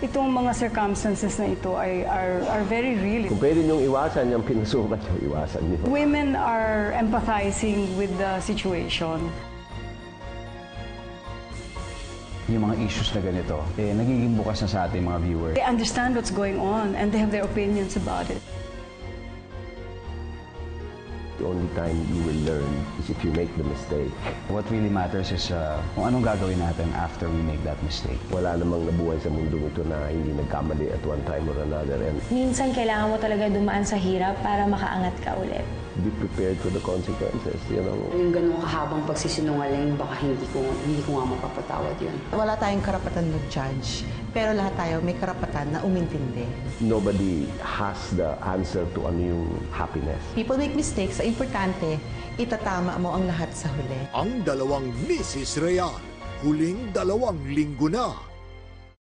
itong mga circumstances na ito ay are, are very real. Kung pwede niyong iwasan yung pinasukat niyo, iwasan niyo. Women are empathizing with the situation. Yung mga issues na ganito, eh, nagiging bukas na sa ating mga viewers. They understand what's going on and they have their opinions about it. The only time you will learn is if you make the mistake. What really matters is uh, kung anong gagawin natin after we make that mistake. Wala namang nabuhay sa mundo ito na hindi nagkamali at one time or another. And Minsan kailangan mo talaga dumaan sa hirap para makaangat ka ulit. Be prepared for the consequences, you know. Yung ganung kahabang pagsisinungaling, baka hindi ko, hindi ko nga mapapatawad yun. Wala tayong karapatan mag-judge, pero lahat tayo may karapatan na umintindi. Nobody has the answer to ano yung happiness. People make mistakes, sa importante, itatama mo ang lahat sa huli. Ang dalawang Mrs. Real, huling dalawang linggo na